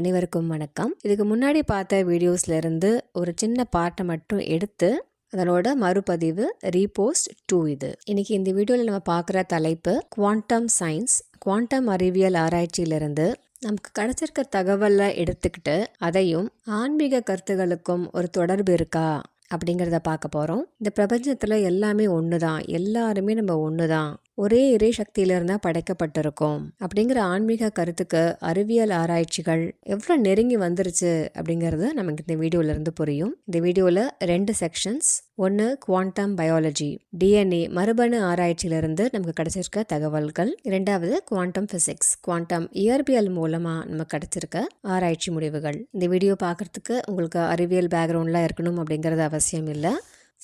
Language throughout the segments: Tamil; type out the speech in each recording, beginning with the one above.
அனைவருக்கும் வணக்கம். இதுக்கு முன்னாடி பார்த்த வீடியோஸ்ல இருந்து ஒரு சின்ன பாட்டை மட்டும் எடுத்து அதனோட மறுபதிவு ரீபோஸ்ட் டூ இது. இன்னைக்கு இந்த வீடியோவில் நம்ம பார்க்குற தலைப்பு குவாண்டம் சயின்ஸ் குவாண்டம் அறிவியல் ஆராய்ச்சியிலிருந்து நமக்கு கிடைச்சிருக்க தகவலை எடுத்துக்கிட்டு அதையும் ஆன்மீக கருத்துகளுக்கும் ஒரு தொடர்பு இருக்கா அப்படிங்கிறத பார்க்க போகிறோம் இந்த பிரபஞ்சத்தில் எல்லாமே ஒன்று தான் எல்லாருமே நம்ம ஒன்று தான் ஒரே இறை சக்தியிலிருந்து படைக்கப்பட்டிருக்கோம். அப்படிங்கிற ஆன்மீக கருத்துக்கு அறிவியல் ஆராய்ச்சிகள் எவ்வளோ நெருங்கி வந்துருச்சு அப்படிங்கிறது நமக்கு இந்த வீடியோலேருந்து புரியும். இந்த வீடியோவில் ரெண்டு செக்ஷன்ஸ் ஒன்று குவாண்டம் பயாலஜி டிஎன்ஏ மரபணு ஆராய்ச்சியிலிருந்து நமக்கு கிடைச்சிருக்க தகவல்கள். இரண்டாவது குவாண்டம் ஃபிசிக்ஸ் குவாண்டம் இயற்பியல் மூலமாக நமக்கு கிடைச்சிருக்க ஆராய்ச்சி முடிவுகள். இந்த வீடியோ பார்க்குறதுக்கு உங்களுக்கு அறிவியல் பேக்ரவுண்ட்லாம் இருக்கணும் அப்படிங்கிறது அவசியம் இல்லை.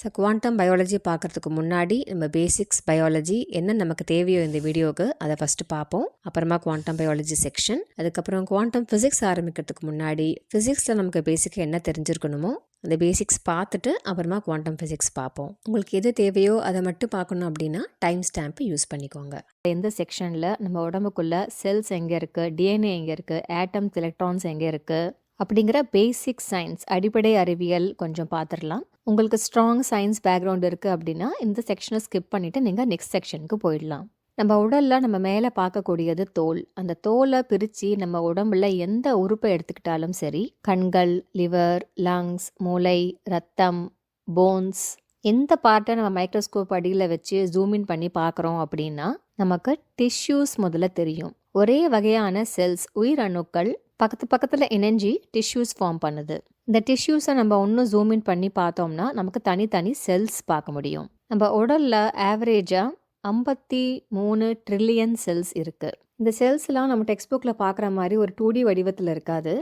ஸோ குவாண்டம் பயாலஜி பார்க்குறதுக்கு முன்னாடி நம்ம பேசிக்ஸ் பயாலஜி என்ன நமக்கு தேவையோ இந்த வீடியோவுக்கு அதை ஃபஸ்ட்டு பார்ப்போம். அப்புறமா குவாண்டம் பயாலஜி செக்ஷன் அதுக்கப்புறம் குவாண்டம் ஃபிசிக்ஸ் ஆரம்பிக்கிறதுக்கு முன்னாடி ஃபிசிக்ஸில் நமக்கு பேசிக்காக என்ன தெரிஞ்சிருக்கணுமோ அந்த பேசிக்ஸ் பார்த்துட்டு அப்புறமா குவாண்டம் ஃபிசிக்ஸ் பார்ப்போம். உங்களுக்கு எது தேவையோ அதை மட்டும் பார்க்கணும் அப்படின்னா டைம் ஸ்டாம்ப்பு யூஸ் பண்ணிக்கோங்க. எந்த செக்ஷனில் நம்ம உடம்புக்குள்ள செல்ஸ் எங்கே இருக்குது டிஎன்ஏ எங்கே இருக்குது ஆட்டம்ஸ் எலக்ட்ரான்ஸ் எங்கே இருக்குது அப்படிங்கிற பேசிக் சயின்ஸ் அடிப்படை அறிவியல் கொஞ்சம் பார்த்துடலாம். உங்களுக்கு ஸ்ட்ராங் சயின்ஸ் பேக்ரவுண்ட் இருக்குது அப்படின்னா இந்த செக்ஷனை ஸ்கிப் பண்ணிவிட்டு நீங்கள் நெக்ஸ்ட் செக்ஷனுக்கு போயிடலாம். நம்ம உடலில் நம்ம மேலே பார்க்கக்கூடியது தோல். அந்த தோலை பிரித்து நம்ம உடம்புல எந்த உறுப்பை எடுத்துக்கிட்டாலும் சரி கண்கள் லிவர் லங்ஸ் மூளை ரத்தம் போன்ஸ் எந்த பார்ட்டை நம்ம மைக்ரோஸ்கோப் அடியில் வச்சு ஜூமின் பண்ணி பார்க்குறோம் அப்படின்னா நமக்கு டிஷ்யூஸ் முதல்ல தெரியும். ஒரே வகையான செல்ஸ் உயிரணுக்கள் பக்கத்து பக்கத்தில் இணைஞ்சி டிஷ்யூஸ் ஃபார்ம் பண்ணுது. இந்த டிஷ்யூஸை நம்ம இன்னும் ஜூமின் பண்ணி பார்த்தோம்னா நமக்கு தனித்தனி செல்ஸ் பார்க்க முடியும். நம்ம உடலில் ஆவரேஜாக ஐம்பத்தி மூணு ட்ரில்லியன் செல்ஸ் இருக்குது இந்த செல்ஸ்லாம் நம்ம டெக்ஸ்ட் புக்கில் பார்க்குற மாதிரி ஒரு டூ டி வடிவத்தில் இருக்காது.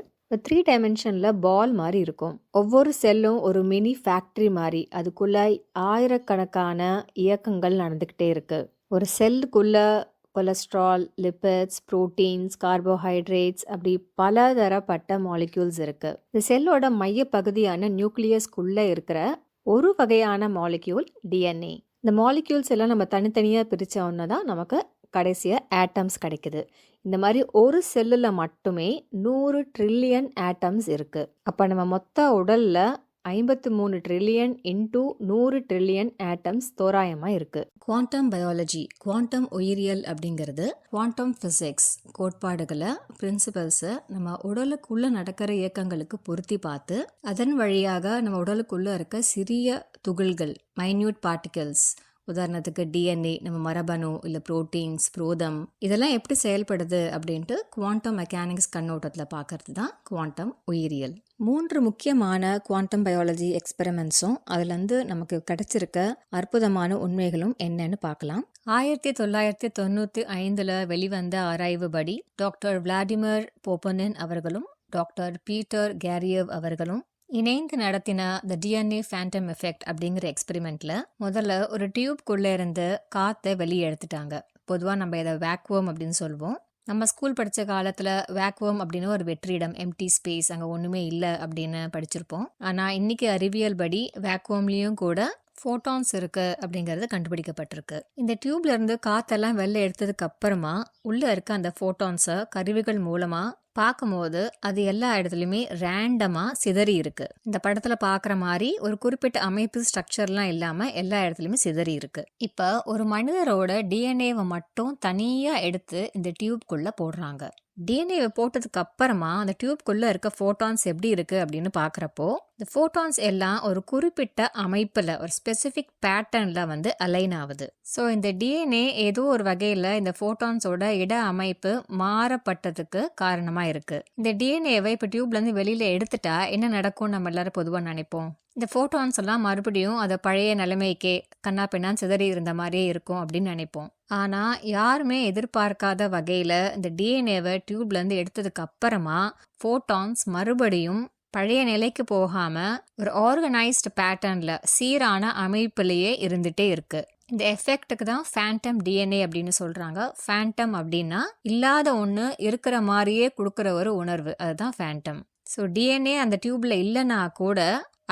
த்ரீ டைமென்ஷனில் பால் மாதிரி இருக்கும். ஒவ்வொரு செல்லும் ஒரு மினி ஃபேக்ட்ரி மாதிரி அதுக்குள்ளே ஆயிரக்கணக்கான இயக்கங்கள் நடந்துக்கிட்டே இருக்குது ஒரு செல்லுக்குள்ளே கொலஸ்ட்ரால் லிப்பிட்ஸ் ப்ரோட்டீன்ஸ் கார்போஹைட்ரேட்ஸ் அப்படி பலதரப்பட்ட மாலிக்யூல்ஸ் இருக்கு. இந்த செல்லோட மைய பகுதியான நியூக்ளியஸ்குள்ளே இருக்கிற ஒரு வகையான மாலிக்யூல் டிஎன்ஏ இந்த மாலிக்யூல்ஸ் எல்லாம் நம்ம தனித்தனியாக பிரித்தோன்னா தான் நமக்கு கடைசியாக ஆட்டம்ஸ் கிடைக்குது. இந்த மாதிரி ஒரு செல்லில் மட்டுமே நூறு ட்ரில்லியன் ஆட்டம்ஸ் இருக்குது அப்போ நம்ம மொத்த உடலில் ஐம்பத்து மூணு ட்ரில்லியன் இன்டூ நூறு ட்ரில்லியன் ஆட்டம்ஸ் தோராயமாக இருக்குது குவாண்டம் பயாலஜி குவாண்டம் உயிரியல் அப்படிங்கிறது குவாண்டம் ஃபிசிக்ஸ் கோட்பாடுகளை பிரின்சிபல்ஸை நம்ம உடலுக்குள்ளே நடக்கிற இயக்கங்களுக்கு பொருத்தி பார்த்து அதன் வழியாக நம்ம உடலுக்குள்ளே இருக்க சிறிய துகள்கள் மைன்யூட் பார்ட்டிகல்ஸ் உதாரணத்துக்கு டிஎன்ஏ நம்ம மரபணு இல்லை ப்ரோட்டீன்ஸ் புரோதம் இதெல்லாம் எப்படி செயல்படுது அப்படின்ட்டு குவாண்டம் மெக்கானிக்ஸ் கண்ணோட்டத்தில் பார்க்கறது தான் குவாண்டம் உயிரியல். மூன்று முக்கியமான குவாண்டம் பயாலஜி எக்ஸ்பெரிமெண்ட்ஸும் அதுலேருந்து நமக்கு கிடைச்சிருக்க அற்புதமான உண்மைகளும் என்னன்னு பார்க்கலாம் ஆயிரத்தி தொள்ளாயிரத்தி தொண்ணூற்றி ஐந்தில் வெளிவந்த ஆராய்வுபடி டாக்டர் விளாடிமிர் போப்பனின் அவர்களும் டாக்டர் பீட்டர் கேரியவ் அவர்களும் இணைந்து நடத்தின த டிஎன்ஏ ஃபேண்டம் எஃபெக்ட் அப்படிங்கிற எக்ஸ்பெரிமெண்ட்ல முதல்ல ஒரு டியூப்குள்ளே இருந்து காற்றை வெளியே எடுத்துட்டாங்க. பொதுவாக நம்ம இதை வேக்வம் அப்படின்னு சொல்லுவோம் நம்ம ஸ்கூல் படித்த காலத்தில் வேக்வம் அப்படின்னு ஒரு வெற்றிடம் எம்டி ஸ்பேஸ் அங்கே ஒன்றுமே இல்லை அப்படின்னு படிச்சிருப்போம். ஆனால் இன்னைக்கு அறிவியல் படி வேக்வம்லேயும் கூட ஃபோட்டான்ஸ் இருக்கு அப்படிங்கிறது கண்டுபிடிக்கப்பட்டிருக்கு. இந்த டியூப்ல இருந்து காத்தெல்லாம் வெளில எடுத்ததுக்கு அப்புறமா உள்ள இருக்க அந்த ஃபோட்டான்ஸை கருவிகள் மூலமா பார்க்கும்போது அது எல்லா இடத்துலையுமே ரேண்டமாக சிதறி இருக்கு. இந்த படத்தில் பார்க்குற மாதிரி ஒரு குறிப்பிட்ட அமைப்பு ஸ்ட்ரக்சர்லாம் இல்லாமல் எல்லா இடத்துலையுமே சிதறி இருக்கு. இப்போ ஒரு மனிதரோட டிஎன்ஏவை மட்டும் தனியாக எடுத்து இந்த டியூப்குள்ளே போடுறாங்க. டிஎன்ஏவை போட்டதுக்கு அப்புறமா அந்த டியூப்குள்ளே இருக்க ஃபோட்டான்ஸ் எப்படி இருக்குது அப்படின்னு பார்க்குறப்போ இந்த ஃபோட்டான்ஸ் எல்லாம் ஒரு குறிப்பிட்ட அமைப்பில் ஒரு ஸ்பெசிஃபிக் பேட்டர்னில் வந்து அலைன் ஆகுது. ஸோ இந்த டிஎன்ஏ ஏதோ ஒரு வகையில் இந்த ஃபோட்டான்ஸோட இட அமைப்பு மாறப்பட்டதுக்கு காரணமாக இருக்குது இந்த டிஎன்ஏவை இப்போ டியூப்லேருந்து வெளியில் எடுத்துட்டா என்ன நடக்கும் நம்ம எல்லாரும் பொதுவாக நினைப்போம்? இந்த ஃபோட்டான்ஸ் எல்லாம் மறுபடியும் அதை பழைய நிலைமைக்கே கண்ணா பின்னான்னு சிதறி இருந்த மாதிரியே இருக்கும் அப்படின்னு நினைப்போம். ஆனால் யாருமே எதிர்பார்க்காத வகையில் இந்த டிஎன்ஏவை டியூப்லேருந்து எடுத்ததுக்கு அப்புறமா ஃபோட்டான்ஸ் மறுபடியும் பழைய நிலைக்கு போகாமல் ஒரு ஆர்கனைஸ்டு பேட்டர்னில் சீரான அமைப்பிலேயே இருந்துகிட்டே இருக்குது இந்த எஃபெக்ட்டுக்கு தான் ஃபேண்டம் டிஎன்ஏ அப்படின்னு சொல்கிறாங்க ஃபேண்டம் அப்படின்னா இல்லாத ஒன்று இருக்கிற மாதிரியே கொடுக்குற ஒரு உணர்வு. அதுதான் ஃபேண்டம் ஸோ டிஎன்ஏ அந்த டியூப்பில் இல்லைன்னா கூட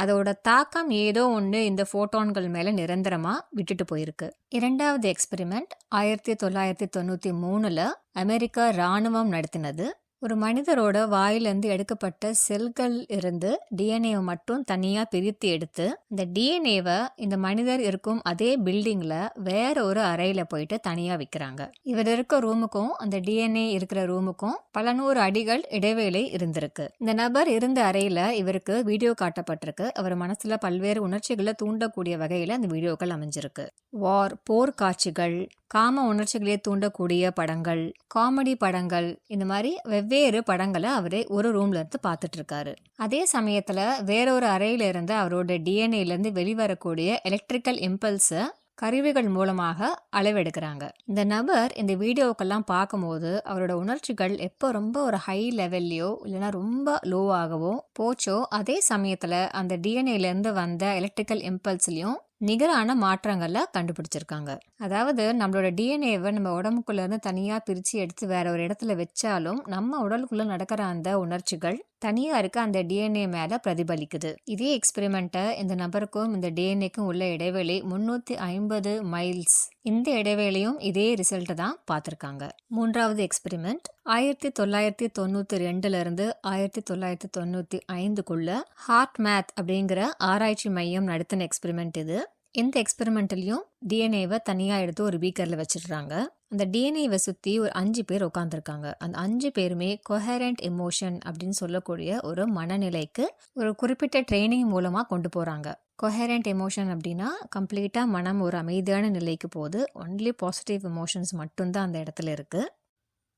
அதோட தாக்கம் ஏதோ ஒன்று இந்த ஃபோட்டான்கள் மேலே நிரந்தரமாக விட்டுட்டு போயிருக்கு. இரண்டாவது எக்ஸ்பெரிமெண்ட் ஆயிரத்தி தொள்ளாயிரத்தி தொண்ணூற்றி மூணில் அமெரிக்கா இராணுவம் நடத்தினது. ஒரு மனிதரோட வாயிலிருந்து எடுக்கப்பட்ட செல்கள் இருந்து டிஎன்ஏவை மட்டும் தனியாக பிரித்து எடுத்து இந்த டிஎன்ஏவை இந்த மனிதர் இருக்கும் அதே பில்டிங்கில் வேற ஒரு அறையில் போயிட்டு தனியாக விற்கிறாங்க இவர் இருக்க ரூமுக்கும் அந்த டிஎன்ஏ இருக்கிற ரூமுக்கும் பல நூறு அடிகள் இடைவேளை இருந்திருக்கு. இந்த நபர் இருந்த அறையில் இவருக்கு வீடியோ காட்டப்பட்டிருக்கு. அவர் மனசில் பல்வேறு உணர்ச்சிகளை தூண்டக்கூடிய வகையில் அந்த வீடியோக்கள் அமைஞ்சிருக்கு. வார் போர் காட்சிகள் காம உணர்ச்சிகளை தூண்டக்கூடிய படங்கள் காமெடி படங்கள் இந்த மாதிரி வெவ்வேறு படங்களை அவரே ஒரு ரூம்ல இருந்து பார்த்துட்டு இருக்காரு. அதே சமயத்துல வேறொரு அறையில இருந்து அவரோட டிஎன்ஏல இருந்து வெளிவரக்கூடிய எலக்ட்ரிக்கல் இம்பல்ஸை கருவிகள் மூலமாக அளவெடுக்கிறாங்க. இந்த நபர் இந்த வீடியோக்கெல்லாம் பார்க்கும்போது அவரோட உணர்ச்சிகள் எப்போ ரொம்ப ஒரு ஹை லெவல்லையோ இல்லைன்னா ரொம்ப லோவாகவோ போச்சோ அதே சமயத்தில் அந்த டிஎன்ஏலேருந்து வந்த எலக்ட்ரிக்கல் இம்பல்ஸ்லையும் நிகரான மாற்றங்களை கண்டுபிடிச்சிருக்காங்க. அதாவது நம்மளோட டிஎன்ஏவை நம்ம உடம்புக்குள்ளேருந்து தனியாக பிரித்து எடுத்து வேற ஒரு இடத்துல வச்சாலும் நம்ம உடலுக்குள்ளே நடக்கிற அந்த உணர்ச்சிகள் தனியாக இருக்க அந்த டிஎன்ஏ மேலே பிரதிபலிக்குது. இதே எக்ஸ்பெரிமெண்ட்டை இந்த நபருக்கும் இந்த டிஎன்ஏக்கும் உள்ள இடைவெளி முந்நூற்றி ஐம்பது மைல்ஸ் இந்த இடைவேளையும் இதே ரிசல்ட்டை தான் பார்த்துருக்காங்க. மூன்றாவது எக்ஸ்பெரிமெண்ட் ஆயிரத்தி தொள்ளாயிரத்தி தொண்ணூற்றி ரெண்டுலேருந்து ஆயிரத்தி தொள்ளாயிரத்தி தொண்ணூற்றி ஐந்துக்குள்ள ஹார்ட் மேத் அப்படிங்கிற ஆராய்ச்சி மையம் நடத்தின எக்ஸ்பெரிமெண்ட் இது. இந்த எக்ஸ்பெரிமெண்ட்லையும் டிஎன்ஏவை தனியாக எடுத்து ஒரு பீக்கரில் வச்சிடுறாங்க. அந்த டிஎன்ஏவை சுற்றி ஒரு அஞ்சு பேர் உட்காந்துருக்காங்க அந்த அஞ்சு பேருமே கொஹரண்ட் எமோஷன் அப்படின்னு சொல்லக்கூடிய ஒரு மனநிலைக்கு ஒரு குறிப்பிட்ட ட்ரைனிங் மூலமாக கொண்டு போகிறாங்க கொஹரண்ட் எமோஷன் அப்படின்னா கம்ப்ளீட்டாக மனம் ஒரு அமைதியான நிலைக்கு போகுது. ஒன்லி பாசிட்டிவ் எமோஷன்ஸ் மட்டும்தான் அந்த இடத்துல இருக்குது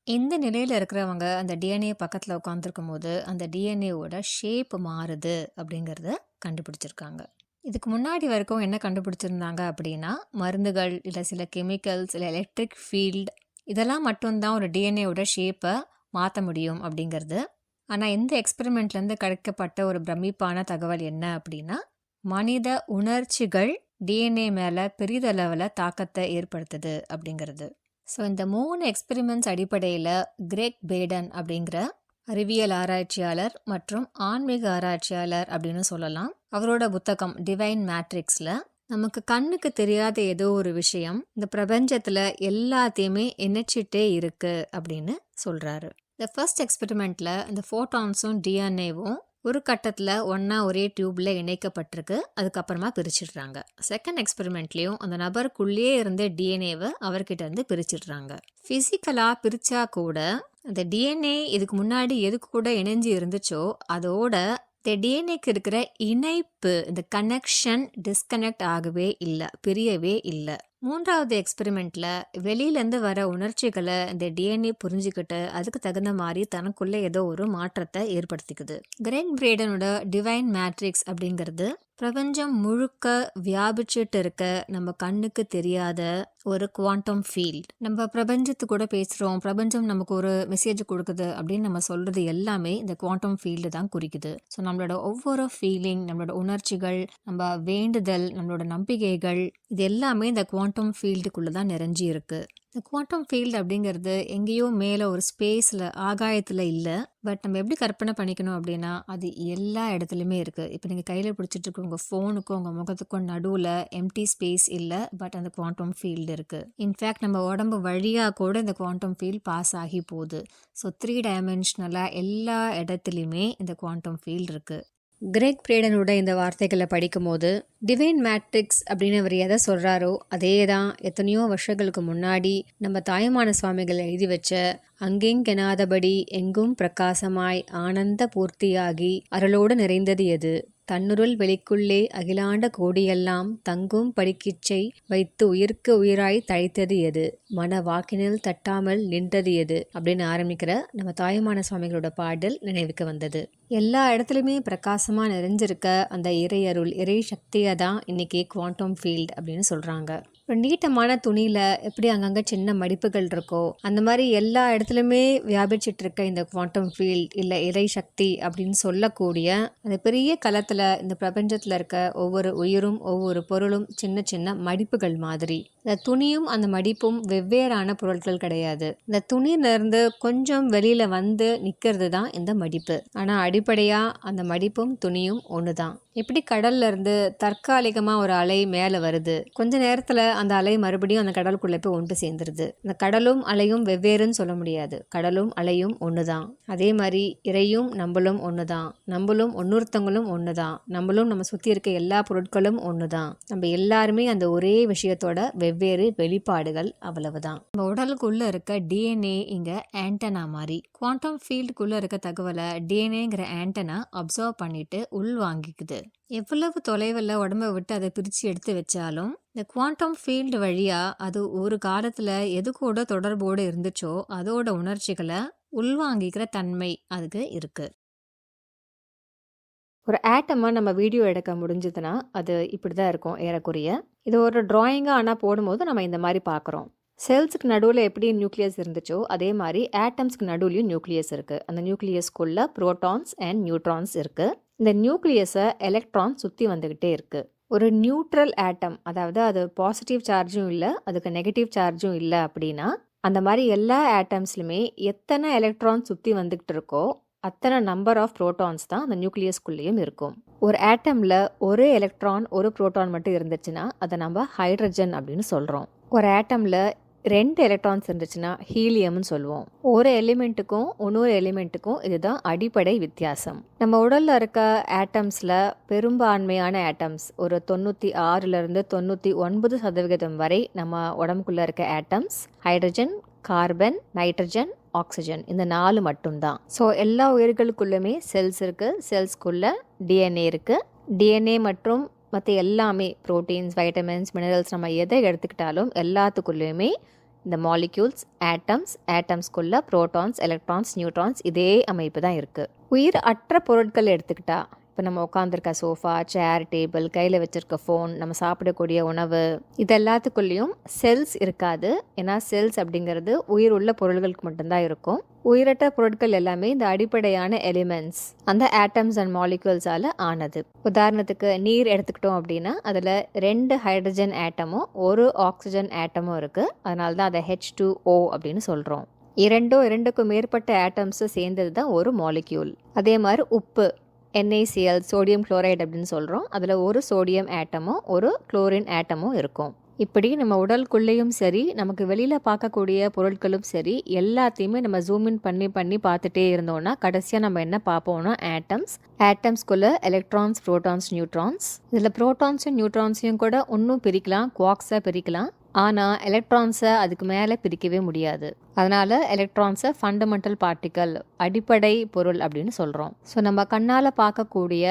இந்த நிலையில் இருக்கிறவங்க அந்த டிஎன்ஏ பக்கத்தில் உட்காந்துருக்கும் போது அந்த டிஎன்ஏவோட ஷேப் மாறுது அப்படிங்கிறத கண்டுபிடிச்சிருக்காங்க. இதுக்கு முன்னாடி வரைக்கும் என்ன கண்டுபிடிச்சிருந்தாங்க அப்படின்னா மருந்துகள் இல்லை சில கெமிக்கல்ஸ் இல்லை எலக்ட்ரிக் ஃபீல்டு இதெல்லாம் மட்டும்தான் ஒரு டிஎன்ஏவோட ஷேப்பை மாற்ற முடியும் அப்படிங்கிறது. ஆனால் இந்த எக்ஸ்பெரிமெண்ட்லேருந்து கிடைக்கப்பட்ட ஒரு பிரமிப்பான தகவல் என்ன அப்படின்னா மனித உணர்ச்சிகள் டிஎன்ஏ மேலே பெரிதளவில் தாக்கத்தை ஏற்படுத்துது அப்படிங்கிறது. ஸோ இந்த மூணு எக்ஸ்பெரிமெண்ட்ஸ் அடிப்படையில் கிரேக் பேடன் அப்படிங்கிற அறிவியல் ஆராய்ச்சியாளர் மற்றும் ஆன்மீக ஆராய்ச்சியாளர் அப்படின்னு சொல்லலாம். அவரோட புத்தகம் டிவைன் மேட்ரிக்ஸில் நமக்கு கண்ணுக்கு தெரியாத ஏதோ ஒரு விஷயம் இந்த பிரபஞ்சத்தில் எல்லாத்தையுமே இணைச்சிட்டே இருக்கு அப்படின்னு சொல்கிறாரு இந்த ஃபர்ஸ்ட் எக்ஸ்பெரிமெண்ட்டில் இந்த ஃபோட்டான்ஸும் டிஎன்ஏவும் ஒரு கட்டத்தில் ஒன்றா ஒரே டியூப்பில் இணைக்கப்பட்டிருக்கு. அதுக்கப்புறமா பிரிச்சிடுறாங்க. செகண்ட் எக்ஸ்பெரிமெண்ட்லேயும் அந்த நபருக்குள்ளேயே இருந்த டிஎன்ஏவை அவர்கிட்ட இருந்து பிரிச்சிடுறாங்க. ஃபிசிக்கலாக பிரித்தா கூட அந்த டிஎன்ஏ இதுக்கு முன்னாடி எதுக்கு கூட இணைஞ்சு இருந்துச்சோ அதோட இந்த டிஎன்ஏக்கு இருக்கிற இணைப்பு இந்த கனெக்ஷன் டிஸ்கனெக்ட் ஆகவே இல்லை பிரியவே இல்லை. மூன்றாவது எக்ஸ்பெரிமெண்ட்ல வெளியிலேருந்து வர உணர்ச்சிகளை இந்த டிஎன்ஏ புரிஞ்சுக்கிட்டு அதுக்கு தகுந்த மாதிரி தனக்குள்ள ஏதோ ஒரு மாற்றத்தை ஏற்படுத்திக்குது. கிரேக் பிரேடனோட டிவைன் மேட்ரிக்ஸ் அப்படிங்கிறது பிரபஞ்சம் முழுக்க வியாபிச்சுட்டு இருக்க நம்ம கண்ணுக்கு தெரியாத ஒரு குவாண்டம் ஃபீல்ட் நம்ம பிரபஞ்சத்து கூட பேசுகிறோம் பிரபஞ்சம் நமக்கு ஒரு மெசேஜ் கொடுக்குது அப்படின்னு நம்ம சொல்கிறது எல்லாமே இந்த குவாண்டம் ஃபீல்டு தான் குறிக்குது. ஸோ நம்மளோட ஒவ்வொரு ஃபீலிங் நம்மளோட உணர்ச்சிகள் நம்ம வேண்டுதல் நம்மளோட நம்பிக்கைகள் இது எல்லாமே இந்த குவாண்டம் ஃபீல்டுக்குள்ளே தான் நிறைஞ்சி இருக்குது இந்த குவாண்டம் ஃபீல்டு அப்படிங்கிறது எங்கேயோ மேலே ஒரு ஸ்பேஸில் ஆகாயத்தில் இல்லை. பட் நம்ம எப்படி கற்பனை பண்ணிக்கணும் அப்படின்னா அது எல்லா இடத்துலையுமே இருக்குது இப்போ நீங்கள் கையில் பிடிச்சிட்டு இருக்க உங்கள் ஃபோனுக்கும் உங்கள் முகத்துக்கும் நடுவில் எம்டி ஸ்பேஸ் இல்லை பட் அந்த குவாண்டம் ஃபீல்டு இருக்குது இன்ஃபேக்ட் நம்ம உடம்பு வழியாக கூட இந்த குவாண்டம் ஃபீல்ட் பாஸ் ஆகி போகுது. ஸோ த்ரீ டைமென்ஷனலாக எல்லா இடத்துலையுமே இந்த குவாண்டம் ஃபீல்டு இருக்குது கிரேக் பிரேடனோட இந்த வார்த்தைகளை படிக்கும்போது டிவைன் மேட்ரிக்ஸ் அப்படின்னு அவர் எதை சொல்கிறாரோ அதே தான் எத்தனையோ வருஷங்களுக்கு முன்னாடி நம்ம தாயுமான சுவாமிகள் எழுதி வச்ச அங்கெங்கெனாதபடி எங்கும் பிரகாசமாய் ஆனந்த பூர்த்தியாகி அருளோடு நிறைந்தது எது? தன்னுருள் வெளிக்குள்ளே அகிலாண்ட கோடியெல்லாம் தங்கும் படிக்கிச்சை வைத்து உயிர்க்கு உயிராய் தழைத்தது எது? மன வாக்கினில் தட்டாமல் நின்றது எது? அப்படின்னு ஆரம்பிக்கிற நம்ம தாயுமான சுவாமிகளோட பாடல் நினைவுக்கு வந்தது. எல்லா இடத்துலையுமே பிரகாசமாக நிறைஞ்சிருக்க அந்த இறையருள் இறை சக்தியை தான் இன்னைக்கு குவாண்டம் ஃபீல்ட் அப்படின்னு சொல்கிறாங்க ஒரு நீட்டமான துணியில் எப்படி அங்கங்கே சின்ன மடிப்புகள் இருக்கோ அந்த மாதிரி எல்லா இடத்துலையுமே வியாபிச்சிட்டு இருக்க இந்த குவாண்டம் ஃபீல்ட் இல்லை இறை சக்தி அப்படின்னு சொல்லக்கூடிய அந்த பெரிய களத்தில் இந்த பிரபஞ்சத்தில் இருக்க ஒவ்வொரு உயிரும் ஒவ்வொரு பொருளும் சின்ன சின்ன மடிப்புகள் மாதிரி. இந்த துணியும் அந்த மடிப்பும் வெவ்வேறான பொருட்கள் கிடையாது. இந்த துணியிலிருந்து கொஞ்சம் வெளியில் வந்து நிற்கிறது தான் இந்த மடிப்பு. ஆனால் அடிப்படையாக அந்த மடிப்பும் துணியும் ஒன்று தான் எப்படி கடல்ல இருந்து தற்காலிகமாக ஒரு அலை மேலே வருது. கொஞ்ச நேரத்தில் அந்த அலை மறுபடியும் அந்த கடலுக்குள்ளே போய் ஒன்று சேர்ந்துருது. இந்த கடலும் அலையும் வெவ்வேறுன்னு சொல்ல முடியாது. கடலும் அலையும் ஒன்று தான் அதே மாதிரி இறையும் நம்மளும் ஒன்று தான் நம்மளும் ஒன்னொருத்தவங்களும் ஒன்று தான் நம்மளும் நம்ம சுற்றி இருக்க எல்லா பொருட்களும் ஒன்று தான் நம்ம எல்லாருமே அந்த ஒரே விஷயத்தோட வெவ்வேறு வெளிப்பாடுகள் அவ்வளவுதான். நம்ம உடலுக்குள்ளே இருக்க டிஎன்ஏ இங்கே ஆண்டனா மாதிரி. குவாண்டம் ஃபீல்டுக்குள்ளே இருக்க தகவலை டிஎன்ஏங்கிற ஆண்டனா அப்சர்வ் பண்ணிட்டு உள் வாங்கிக்குது எவ்வளவு தொலைவில் உடம்ப விட்டு அதை பிரித்து எடுத்து வச்சாலும் இந்த குவாண்டம் ஃபீல்டு வழியாக அது ஒரு காலத்தில் எது கூட தொடர்போடு இருந்துச்சோ அதோட உணர்ச்சிகளை உள்வாங்கிக்கிற தன்மை அதுக்கு இருக்குது ஒரு ஆட்டமாக நம்ம வீடியோ எடுக்க முடிஞ்சதுன்னா அது இப்படி தான் இருக்கும் ஏறக்குறைய. இது ஒரு ட்ராயிங்காக ஆனால் போடும்போது நம்ம இந்த மாதிரி பார்க்குறோம் செல்ஸுக்கு நடுவில் எப்படி நியூக்ளியஸ் இருந்துச்சோ அதே மாதிரி ஆட்டம்ஸ்க்கு நடுவுலையும் நியூக்ளியஸ் இருக்குது அந்த நியூக்ளியஸ்க்குள்ள ப்ரோட்டான்ஸ் அண்ட் நியூட்ரான்ஸ் இருக்குது இந்த நியூக்ளியஸை எலக்ட்ரான் சுற்றி வந்துக்கிட்டே இருக்குது ஒரு நியூட்ரல் ஆட்டம் அதாவது அது பாசிட்டிவ் சார்ஜும் இல்லை அதுக்கு நெகட்டிவ் சார்ஜும் இல்லை அப்படின்னா அந்த மாதிரி எல்லா ஆட்டம்ஸ்லுமே எத்தனை எலக்ட்ரான் சுற்றி வந்துக்கிட்டு இருக்கோ அத்தனை நம்பர் ஆஃப் ப்ரோட்டான்ஸ் தான் அந்த நியூக்ளியஸ்குள்ளேயும் இருக்கும். ஒரு ஆட்டமில் ஒரு எலக்ட்ரான் ஒரு ப்ரோட்டான் மட்டும் இருந்துச்சுன்னா அதை நம்ம ஹைட்ரஜன் அப்படின்னு சொல்கிறோம் ஒரு ஆட்டமில் ரெண்டு எலக்ட்ரான்ஸ் இருந்துச்சுன்னா ஹீலியம்னு சொல்லுவோம். ஒரு எலிமெண்ட்டுக்கும் இன்னொரு எலிமெண்ட்டுக்கும் இதுதான் அடிப்படை வித்தியாசம். நம்ம உடலில் இருக்க ஆட்டம்ஸில் பெரும்பான்மையான ஆட்டம்ஸ் ஒரு தொண்ணூற்றி ஆறுலேருந்து தொண்ணூற்றி ஒன்பது சதவிகிதம் வரை நம்ம உடம்புக்குள்ளே இருக்க atoms hydrogen carbon nitrogen oxygen இந்த நாலு மட்டும்தான். ஸோ எல்லா உயிர்களுக்குள்ளுமே செல்ஸ் இருக்குது செல்ஸ்க்குள்ளே டிஎன்ஏ இருக்குது டிஎன்ஏ மற்றும் மற்ற எல்லாமே ப்ரோட்டீன்ஸ் வைட்டமின்ஸ் மினரல்ஸ் நம்ம எதை எடுத்துக்கிட்டாலும் எல்லாத்துக்குள்ளேயுமே இந்த மாலிக்யூல்ஸ் ஆட்டம்ஸ் ஆட்டம்ஸ்குள்ள ப்ரோட்டான்ஸ் எலக்ட்ரான்ஸ் நியூட்ரான்ஸ் இதே அமைப்பு தான் இருக்குது உயிர் அற்ற பொருட்கள் எடுத்துக்கிட்டா இப்போ நம்ம உட்காந்துருக்க சோஃபா சேர் டேபிள் கையில் வச்சுருக்க ஃபோன் நம்ம சாப்பிடக்கூடிய உணவு இது எல்லாத்துக்குள்ளேயும் செல்ஸ் இருக்காது. ஏன்னா செல்ஸ் அப்படிங்கிறது உயிர் உள்ள பொருள்களுக்கு மட்டும்தான் இருக்கும். உயிரற்ற பொருட்கள் எல்லாமே இந்த அடிப்படையான எலிமெண்ட்ஸ் அந்த ஆட்டம்ஸ் அண்ட் மாலிகூல்ஸால் ஆனது. உதாரணத்துக்கு நீர் எடுத்துக்கிட்டோம் அப்படின்னா அதில் ரெண்டு ஹைட்ரஜன் ஆட்டமும் ஒரு ஆக்சிஜன் ஆட்டமும் இருக்குது அதனால தான் அதை ஹெச் டூ ஓ அப்படின்னு சொல்கிறோம் இரண்டோ இரண்டுக்கும் மேற்பட்ட ஆட்டம்ஸும் சேர்ந்தது தான் ஒரு மாலிக்யூல் அதே மாதிரி உப்பு என்ஐசிஎல் சோடியம் குளோரைடு அப்படின்னு சொல்கிறோம் அதில் ஒரு சோடியம் ஆட்டமும் ஒரு குளோரின் ஆட்டமும் இருக்கும். இப்படி நம்ம உடலுக்குள்ளேயும் சரி நமக்கு வெளியில் பார்க்கக்கூடிய பொருட்களும் சரி எல்லாத்தையுமே நம்ம ஜூம் இன் பண்ணி பண்ணி பார்த்துட்டே இருந்தோம்னா கடைசியாக நம்ம என்ன பார்ப்போம்னா ஆட்டம்ஸ் ஆட்டம்ஸ்குள்ளே எலக்ட்ரான்ஸ் ப்ரோட்டான்ஸ் நியூட்ரான்ஸ் இதில் ப்ரோட்டான்ஸும் நியூட்ரான்ஸையும் கூட இன்னும் பிரிக்கலாம் குவாக்ஸாக பிரிக்கலாம். ஆனால் எலக்ட்ரான்ஸை அதுக்கு மேலே பிரிக்கவே முடியாது. அதனால் எலக்ட்ரான்ஸை ஃபண்டமெண்டல் பார்ட்டிக்கல் அடிப்படை பொருள் அப்படின்னு சொல்கிறோம் ஸோ நம்ம கண்ணால் பார்க்கக்கூடிய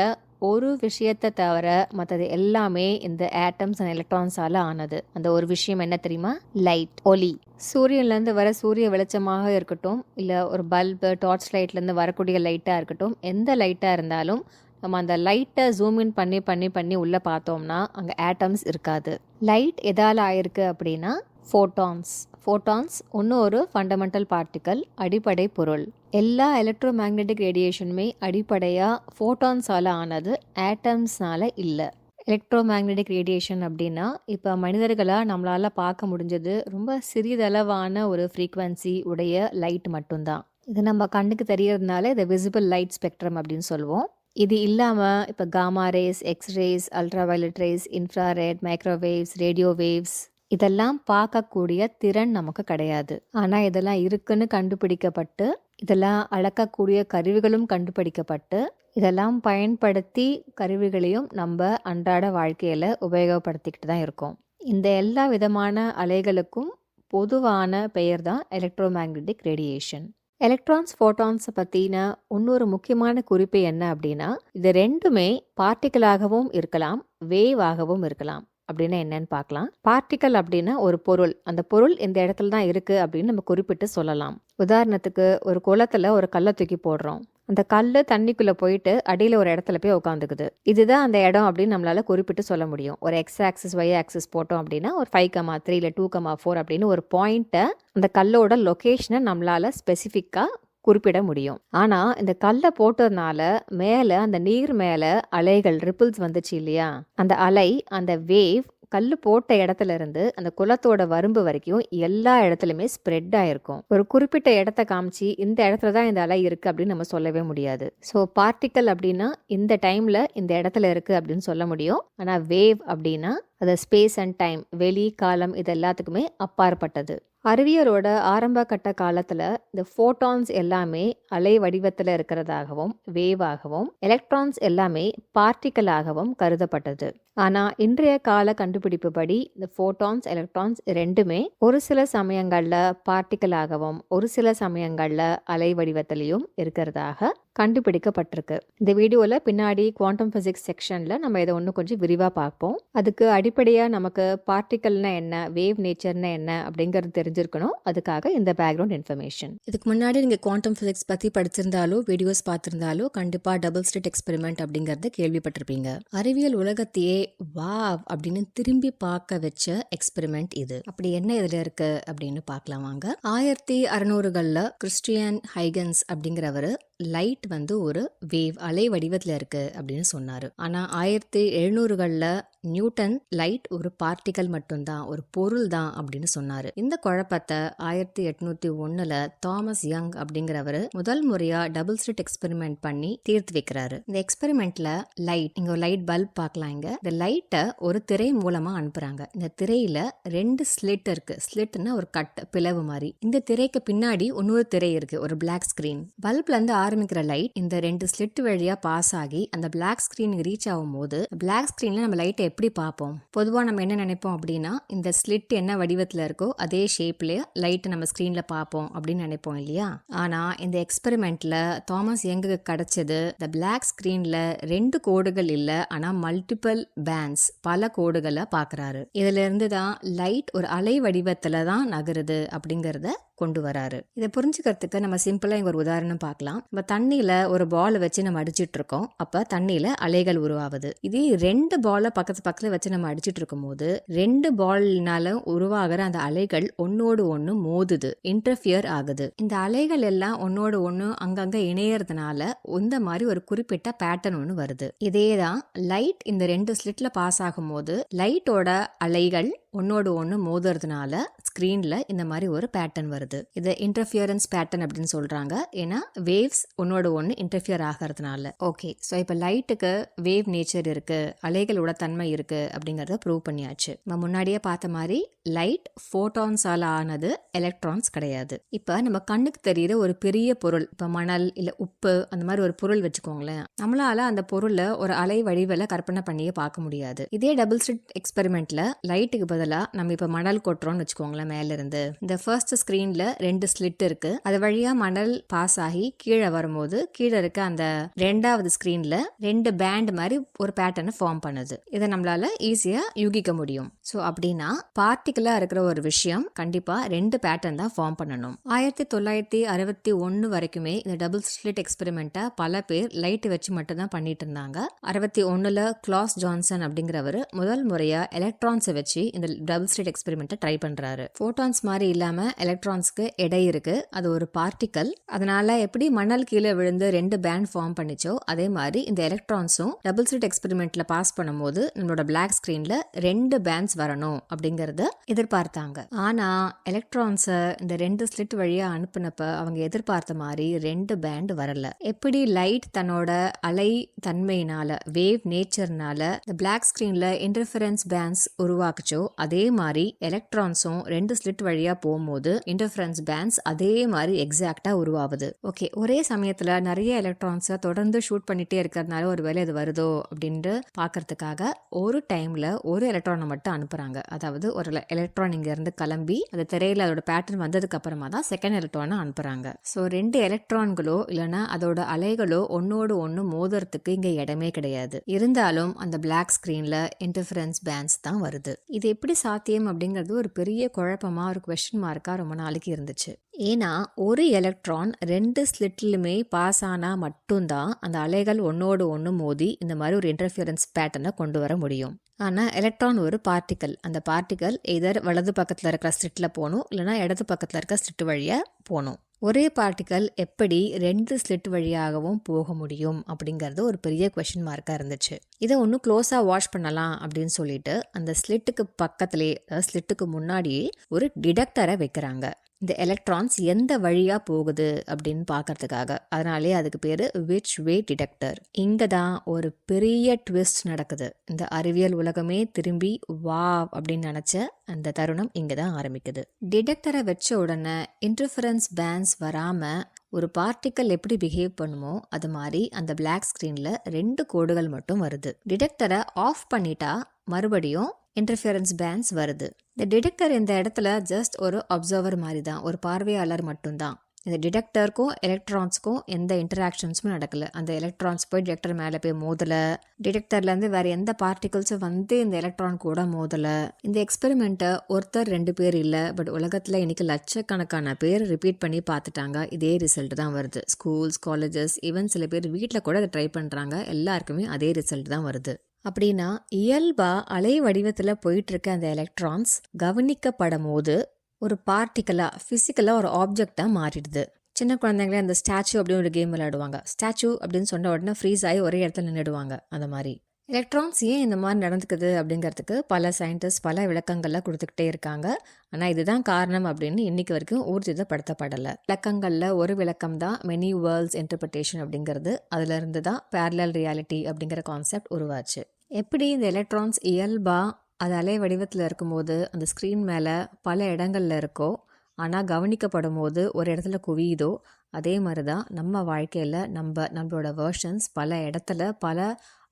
ஒரு விஷயத்தை தவிர மற்றது எல்லாமே இந்த ஆட்டம்ஸ் அண்ட் எலக்ட்ரான்ஸால் ஆனது. அந்த ஒரு விஷயம் என்ன தெரியுமா? லைட் ஒலி சூரியன்லேருந்து வர சூரிய வெளிச்சமாக இருக்கட்டும் இல்லை ஒரு பல்பு டார்ச் லைட்லேருந்து வரக்கூடிய லைட்டாக இருக்கட்டும் எந்த லைட்டாக இருந்தாலும் நம்ம அந்த லைட்டை ஜூம் இன் பண்ணி பண்ணி பண்ணி உள்ளே பார்த்தோம்னா அங்கே ஆட்டம்ஸ் இருக்காது. லைட் எதால் ஆயிருக்கு அப்படின்னா ஃபோட்டான்ஸ் ஃபோட்டான்ஸ் ஒன்று ஒரு ஃபண்டமெண்டல் பார்ட்டிக்கல் அடிப்படை பொருள். எல்லா எலக்ட்ரோ மேக்னெட்டிக் ரேடியேஷனுமே அடிப்படையாக ஃபோட்டான்ஸால் ஆனது ஆட்டம்ஸ்னால் இல்லை. எலக்ட்ரோ மேக்னெட்டிக் ரேடியேஷன் அப்படின்னா இப்போ மனிதர்களாக நம்மளால் பார்க்க முடிஞ்சது ரொம்ப சிறிதளவான ஒரு ஃப்ரீக்வன்சி உடைய லைட் மட்டும்தான். இது நம்ம கண்ணுக்கு தெரியறதுனால இதை விசிபிள் லைட் ஸ்பெக்ட்ரம் அப்படின்னு சொல்லுவோம். இது இல்லாமல் இப்போ gamma rays X rays ultraviolet rays infrared microwaves radio waves இதெல்லாம் பார்க்கக்கூடிய திறன் நமக்கு கிடையாது. ஆனால் இதெல்லாம் இருக்குன்னு கண்டுபிடிக்கப்பட்டு இதெல்லாம் அளக்கக்கூடிய கருவிகளும் கண்டுபிடிக்கப்பட்டு இதெல்லாம் பயன்படுத்தி கருவிகளையும் நம்ம அன்றாட வாழ்க்கையில் உபயோகப்படுத்திக்கிட்டு தான் இருக்கோம். இந்த எல்லா விதமான அலைகளுக்கும் பொதுவான பெயர் தான் எலக்ட்ரோ மேக்னெட்டிக் ரேடியேஷன் எலக்ட்ரான்ஸ் ஃபோட்டான்ஸை பற்றின இன்னொரு முக்கியமான குறிப்பு என்ன அப்படின்னா இது ரெண்டுமே பார்ட்டிக்கலாகவும் இருக்கலாம் வேவாகவும் இருக்கலாம். அப்படின்னா என்னன்னு பார்க்கலாம். பார்ட்டிக்கல் அப்படின்னா ஒரு பொருள். அந்த பொருள் இந்த இடத்துல தான் இருக்குது அப்படின்னு நம்ம குறிப்பிட்டு சொல்லலாம். உதாரணத்துக்கு ஒரு குளத்துல ஒரு கல்லை தூக்கி போடுறோம். அந்த கல் தண்ணிக்குள்ளே போயிட்டு அடியில் ஒரு இடத்துல போய் உட்காந்துக்குது இதுதான் அந்த இடம் அப்படின்னு நம்மளால் குறிப்பிட்டு சொல்ல முடியும். ஒரு எக்ஸ் ஆக்சிஸ் ஒய் ஆக்சிஸ் போட்டோம் அப்படின்னா ஒரு ஃபைவ் கமா த்ரீ இல்லை டூ கமா ஃபோர் அப்படின்னு ஒரு பாயிண்ட்டை அந்த கல்லோட லொக்கேஷனை நம்மளால் ஸ்பெசிஃபிக்காக குறிப்பிட முடியும். ஆனால் இந்த கல்லை போட்டதுனால மேலே அந்த நீர் மேலே அலைகள் ரிப்பிள்ஸ் வந்துச்சு இல்லையா? அந்த அலை அந்த வேவ் கல் போட்ட இடத்துல இருந்து அந்த குளத்தோட வரம்பு வரைக்கும் எல்லா இடத்துலையுமே ஸ்ப்ரெட் ஆயிருக்கும். ஒரு குறிப்பிட்ட இடத்த காமிச்சு இந்த இடத்துல தான் இந்த அலை இருக்கு அப்படின்னு நம்ம சொல்லவே முடியாது. ஸோ பார்ட்டிக்கல் அப்படின்னா இந்த டைம்ல இந்த இடத்துல இருக்கு அப்படின்னு சொல்ல முடியும். ஆனால் வேவ் அப்படின்னா அது ஸ்பேஸ் அண்ட் டைம் வெளி காலம் இது எல்லாத்துக்குமே அப்பாற்பட்டது. அறிவியலோட ஆரம்ப கட்ட காலத்தில் இந்த ஃபோட்டான்ஸ் எல்லாமே அலை வடிவத்தில் இருக்கிறதாகவும் வேவாகவும் எலக்ட்ரான்ஸ் எல்லாமே பார்ட்டிக்கலாகவும் கருதப்பட்டது. ஆனால் இன்றைய கால கண்டுபிடிப்பு படி இந்த ஃபோட்டான்ஸ் எலக்ட்ரான்ஸ் ரெண்டுமே ஒரு சில சமயங்களில் பார்ட்டிக்கலாகவும் ஒரு சில சமயங்களில் அலை வடிவத்திலையும் இருக்கிறதாக கண்டுபிடிக்கப்பட்டிருக்கு. இந்த வீடியோவில் பின்னாடி குவாண்டம் ஃபிசிக்ஸ் செக்ஷனில் நம்ம இதை ஒன்று கொஞ்சம் விரிவாக பார்ப்போம். அதுக்கு அடிப்படையாக நமக்கு பார்ட்டிக்கல்னா என்ன வேவ் நேச்சர்னா என்ன அப்படிங்கிறது தெரிஞ்சிருக்கணும். அதுக்காக இந்த பேக்ரவுண்ட் இன்ஃபர்மேஷன் இதுக்கு முன்னாடி நீங்கள் குவாண்டம் ஃபிசிக்ஸ் பற்றி படிச்சிருந்தாலோ வீடியோஸ் பார்த்துருந்தாலோ கண்டிப்பாக டபுள் ஸ்டேட் எக்ஸ்பெரிமெண்ட் அப்படிங்கிறத கேள்விப்பட்டிருப்பீங்க. அறிவியல் உலகத்தையே வாவ் அப்படின்னு திரும்பி பார்க்க வச்ச எக்ஸ்பெரிமெண்ட் இது. அப்படி என்ன இதில் இருக்கு அப்படின்னு பார்க்கலாம் வாங்க. ஆயிரத்தி அறுநூறுகளில் கிறிஸ்டியன் ஹைகன்ஸ் அப்படிங்கிறவர் லைட் வந்து ஒரு வேவ் அலை வடிவத்தில் இருக்கு அப்படின்னு சொன்னார். ஆனால் ஆயிரத்தி எழுநூறுகளில் நியூட்டன் லைட் ஒரு பார்ட்டிகல் மட்டும்தான் ஒரு பொருள் தான் அப்படின்னு சொன்னார். இந்த குழப்பத்தை ஆயிரத்தி எட்நூத்தி ஒன்றில் தாமஸ் யங் அப்படிங்கிறவர் முதல் முறையா டபுள் ஸ்லிட் எக்ஸ்பெரிமெண்ட் பண்ணி தீர்த்து வைக்கிறாரு. இந்த எக்ஸ்பெரிமெண்ட்ல லைட் இங்க லைட் பல்ப் பார்க்கலாம் இங்க. இந்த லைட்டை ஒரு திரை மூலமா அனுப்புறாங்க. இந்த திரையில ரெண்டு ஸ்லிட் இருக்கு. ஸ்லிட்னா ஒரு கட் பிளவு மாதிரி. இந்த திரைக்கு பின்னாடி இன்னொரு திரை இருக்கு ஒரு பிளாக் ஸ்கிரீன் பல்ப்ல இருந்து ஆரம்பிக்கிற லைட் இந்த ரெண்டு ஸ்லிட் வழியா பாஸ் ஆகி அந்த பிளாக் ஸ்கிரீனுக்கு ரீச் ஆகும் போது பிளாக் ஸ்கிரீன்ல நம்ம லைட்டை எப்படி பார்ப்போம்? பொதுவாக நம்ம என்ன நினைப்போம் அப்படின்னா இந்த ஸ்லிட் என்ன வடிவத்தில் இருக்கோ அதே ஷேப்லேயே லைட்டை நம்ம ஸ்க்ரீனில் பார்ப்போம் அப்படின்னு நினைப்போம் இல்லையா? ஆனால் இந்த எக்ஸ்பெரிமெண்ட்டில் தாமஸ் எங்குக்கு கிடைச்சது இந்த பிளாக் ஸ்க்ரீனில் ரெண்டு கோடுகள் இல்லை ஆனால் மல்டிபிள் பேண்ட்ஸ் பல கோடுகளை பார்க்குறாரு. இதுல இருந்து தான் லைட் ஒரு அலை வடிவத்தில் தான் நகருது அப்படிங்கிறத கொண்டு வராரு. இதை புரிஞ்சுக்கிறதுக்கு நம்ம சிம்பிளாக இங்கே ஒரு உதாரணம் பார்க்கலாம். நம்ம தண்ணியில் ஒரு பாலை வச்சு நம்ம அடிச்சிட்டு இருக்கோம் அப்போ தண்ணியில் அலைகள் உருவாகுது இதே ரெண்டு பாலை பக்கத்து பக்கத்தில் வச்சு நம்ம அடிச்சிட்டு இருக்கும் போது ரெண்டு பால்னால உருவாகிற அந்த அலைகள் ஒன்னோடு ஒன்று மோதுது இன்டர்ஃபியர் ஆகுது. இந்த அலைகள் எல்லாம் ஒன்னோடு ஒன்று அங்கங்கே இணையறதுனால இந்த மாதிரி ஒரு குறிப்பிட்ட பேட்டர்ன் ஒன்று வருது. இதே தான் லைட் இந்த ரெண்டு ஸ்லிட்ல பாஸ் ஆகும்போது லைட்டோட அலைகள் ஒன்னோடு ஒன்று மோதுறதுனால ஸ்க்ரீனில் இந்த மாதிரி ஒரு பேட்டர்ன் வருது. இது இன்டர்ஃபியரன்ஸ் பேட்டர்ன் அப்படின்னு சொல்கிறாங்க ஏன்னா வேவ்ஸ் ஒன்னோட ஒன்று இன்டர்ஃபியர் ஆகிறதுனால. ஓகே ஸோ இப்போ லைட்டுக்கு வேவ் நேச்சர் இருக்குது அலைகளோட தன்மை இருக்குது அப்படிங்கிறத ப்ரூவ் பண்ணியாச்சு. நம்ம முன்னாடியே பார்த்த மாதிரி லைட் ஃபோட்டான்ஸால் ஆனது எலக்ட்ரான்ஸ் கிடையாது. இப்போ நம்ம கண்ணுக்கு தெரியிற ஒரு பெரிய பொருள் இப்போ மணல் இல்லை உப்பு அந்த மாதிரி ஒரு பொருள் வச்சுக்கோங்களேன். நம்மளால் அந்த பொருளை ஒரு அலை வடிவில் கற்பனை பண்ணியே பார்க்க முடியாது. இதே டபுள் ஸ்ட்ரிட் எக்ஸ்பெரிமெண்ட்டில் லைட்டுக்கு பதிலாக நம்ம இப்போ மணல் கொட்டுறோம்னு வச்சுக்கோங்களேன் மேல இருந்து இந்த ஃபர்ஸ்ட் ஸ்க்ரீன்ல ரெண்டு ஸ்லிட் இருக்கு. அது வழியா மணல் பாஸ் ஆகி கீழே வரும்போது கீழே இருக்க அந்த ரெண்டாவது ஸ்க்ரீனில் ரெண்டு பேண்ட் மாதிரி ஒரு பேட்டர்னை ஃபார்ம் பண்ணுது. இதை நம்மளால ஈஸியா யூகிக்க முடியும். ஸோ அப்படின்னா பார்ட்டிக்கலாக இருக்கிற ஒரு விஷயம் கண்டிப்பாக ரெண்டு பேட்டர்ன் தான் ஃபார்ம் பண்ணணும். ஆயிரத்தி தொள்ளாயிரத்தி அறுபத்தி ஒன்று வரைக்குமே இந்த டபுள் ஸ்லிட் எக்ஸ்பெரிமெண்ட்டை பல பேர் லைட் வச்சு மட்டும் தான் பண்ணிட்டு இருந்தாங்க. அறுபத்தி ஒன்றில் கிளாஸ் ஜான்சன் அப்படிங்கிறவர் முதல் முறையாக எலக்ட்ரான்ஸை வச்சு இந்த டபுள் ஸ்லிட் எக்ஸ்பெரிமெண்ட்டை ட்ரை பண்ணுறாரு ஃபோட்டான்ஸ் மாதிரி இல்லாமல் எலக்ட்ரான்ஸ்க்கு எடை இருக்கு. அது ஒரு பார்ட்டிக்கல் அதனால எப்படி மணல் கீழே விழுந்து ரெண்டு பேண்ட் ஃபார்ம் பண்ணிச்சோ அதே மாதிரி இந்த எலக்ட்ரான்ஸும் டபுள் ஸ்லிட் எக்ஸ்பெரிமெண்ட்டில் பாஸ் பண்ணும்போது நம்மளோட பிளாக் ஸ்க்ரீனில் ரெண்டு பேண்ட்ஸ் வரணும் அப்படிங்கறத எதிர்பார்த்தாங்க. ஆனா எலக்ட்ரான்ஸை இந்த ரெண்டு ஸ்லிட் வழியா அனுப்புனப்ப அவங்க எதிர்பார்த்த மாதிரி ரெண்டு பேண்ட் வரல. எப்படி லைட் தன்னோட அலை தன்மையினால வேவ் நேச்சர்னால இந்த பிளாக் ஸ்கிரீன்ல இன்டர்ஃபரன்ஸ் பேண்ட்ஸ் உருவாக்குச்சோ அதே மாதிரி எலக்ட்ரான்ஸும் ரெண்டு ஸ்லிட் வழியா போகும்போது இன்டர்ஃபரன்ஸ் பேண்ட்ஸ் அதே மாதிரி எக்ஸாக்டா உருவாகுது. ஓகே ஒரே சமயத்துல நிறைய எலக்ட்ரான்ஸை தொடர்ந்து ஷூட் பண்ணிட்டே இருக்கிறதுனால ஒரு வேலை இது வருதோ அப்படின்ட்டு பார்க்கறதுக்காக ஒரு டைம்ல ஒரு எலக்ட்ரானை மட்டும் அனுப்புகிறாங்க அதாவது ஒரு எலக்ட்ரான் இங்கேருந்து கிளம்பி அந்த திரையில் அதோட பேட்டர்ன் வந்ததுக்கு அப்புறமா தான் செகண்ட் எலக்ட்ரானை அனுப்புகிறாங்க ஸோ ரெண்டு எலக்ட்ரான்களோ இல்லைன்னா அதோட அலைகளோ ஒன்னோடு ஒன்று மோதுறதுக்கு இங்கே இடமே கிடையாது. இருந்தாலும் அந்த பிளாக் ஸ்க்ரீனில் இன்டர்ஃபரன்ஸ் பேண்ட்ஸ் தான் வருது. இது எப்படி சாத்தியம் அப்படிங்கிறது ஒரு பெரிய குழப்பமாக ஒரு கொஷின் மார்க்காக ரொம்ப நாளைக்கு இருந்துச்சு. ஏன்னா ஒரு எலக்ட்ரான் ரெண்டு ஸ்லிட்லுமே பாஸ் ஆனால் மட்டும்தான் அந்த அலைகள் ஒன்றோடு ஒன்று மோதி இந்த மாதிரி ஒரு இன்டர்ஃபியரன்ஸ் பேட்டர்னை கொண்டு வர முடியும். ஆனால் எலக்ட்ரான் ஒரு பார்ட்டிக்கல் அந்த பார்ட்டிக்கல் எதர் வலது பக்கத்தில் இருக்கிற ஸ்லிட்டில் போகணும் இல்லைனா இடது பக்கத்தில் இருக்கிற ஸ்லிட் வழியாக போகணும். ஒரே பார்ட்டிக்கல் எப்படி ரெண்டு ஸ்லிட் வழியாகவும் போக முடியும் அப்படிங்கிறது ஒரு பெரிய கொஷின் மார்க்காக இருந்துச்சு. இதை ஒன்றும் க்ளோஸாக வாஷ் பண்ணலாம் அப்படின்னு சொல்லிட்டு அந்த ஸ்லிட்டுக்கு பக்கத்திலே ஸ்லிட்டுக்கு முன்னாடியே ஒரு டிடக்டரை வைக்கிறாங்க. இந்த எலக்ட்ரான்ஸ் எந்த வழியாக போகுது அப்படின்னு பார்க்கறதுக்காக. அதனாலே அதுக்கு பேர் விச் வே டிடெக்டர் இங்கே தான் ஒரு பெரிய ட்விஸ்ட் நடக்குது. இந்த அறிவியல் உலகமே திரும்பி வா அப்படின்னு நினச்ச அந்த தருணம் இங்கே தான் ஆரம்பிக்குது டிடெக்டரை வச்ச உடனே இன்டர்ஃபரன்ஸ் பேன்ஸ் வராமல் ஒரு பார்ட்டிக்கல் எப்படி பிஹேவ் பண்ணுமோ அது மாதிரி அந்த பிளாக் ஸ்க்ரீனில் ரெண்டு கோடுகள் மட்டும் வருது. டிடெக்டரை ஆஃப் பண்ணிட்டா மறுபடியும் இன்டர்ஃபியரன்ஸ் பேன்ஸ் வருது. இந்த டிடெக்டர் இந்த இடத்துல ஜஸ்ட் ஒரு அப்சர்வர் மாதிரி தான் ஒரு பார்வையாளர் மட்டும்தான். இந்த டிடெக்டருக்கும் எலக்ட்ரான்ஸ்க்கும் எந்த இன்டராக்ஷன்ஸும் நடக்கல. அந்த எலக்ட்ரான்ஸ் போய் டிடெக்டர் மேலே போய் மோதலை. டிடெக்டர்லேருந்து வேறு எந்த பார்ட்டிகல்ஸும் வந்து இந்த எலக்ட்ரான் கூட மோதலை. இந்த எக்ஸ்பெரிமெண்ட்டை ஒருத்தர் ரெண்டு பேர் இல்லை பட் உலகத்தில் இன்னைக்கு லட்சக்கணக்கான பேர் ரிப்பீட் பண்ணி பார்த்துட்டாங்க. இதே ரிசல்ட் தான் வருது. ஸ்கூல்ஸ் காலேஜஸ் ஈவன் சில பேர் வீட்டில் கூட அதை ட்ரை பண்ணுறாங்க எல்லாருக்குமே அதே ரிசல்ட் தான் வருது. அப்படின்னா இயல்பா அலை வடிவத்தில் போயிட்டு இருக்க அந்த எலக்ட்ரான்ஸ் கவனிக்கப்படும் போது ஒரு பார்ட்டிக்கலாக ஃபிசிக்கலாக ஒரு ஆப்ஜெக்டாக மாறிடுது. சின்ன குழந்தைங்களே அந்த ஸ்டாச்சு அப்படின்னு ஒரு கேம் விளையாடுவாங்க. ஸ்டாச்சு அப்படின்னு சொன்ன உடனே ஃப்ரீஸ் ஆகி ஒரே இடத்துல நின்றுடுவாங்க அந்த மாதிரி. எலக்ட்ரான்ஸ் ஏன் இந்த மாதிரி நடந்துக்குது அப்படிங்கிறதுக்கு பல சயின்டிஸ்ட் பல விளக்கங்கள்லாம் கொடுத்துக்கிட்டே இருக்காங்க. ஆனால் இதுதான் காரணம் அப்படின்னு இன்னைக்கு வரைக்கும் ஊர்ஜிதப்படுத்தப்படலை. விளக்கங்களில் ஒரு விளக்கம் தான் மெனி வேர்ல்ட்ஸ் இன்டர்பிரிட்டேஷன் அப்படிங்கிறது. அதுலேருந்து தான் பேரலல் ரியாலிட்டி அப்படிங்கிற கான்செப்ட் உருவாச்சு. எப்படி இந்த எலக்ட்ரான்ஸ் இயல்பாக அது அலை வடிவத்தில் இருக்கும்போது அந்த ஸ்க்ரீன் மேலே பல இடங்களில் இருக்கோ ஆனால் கவனிக்கப்படும் போது ஒரு இடத்துல குவியுதோ அதே மாதிரி தான் நம்ம வாழ்க்கையில் நம்ம நம்மளோட வேர்ஷன்ஸ் பல இடத்துல பல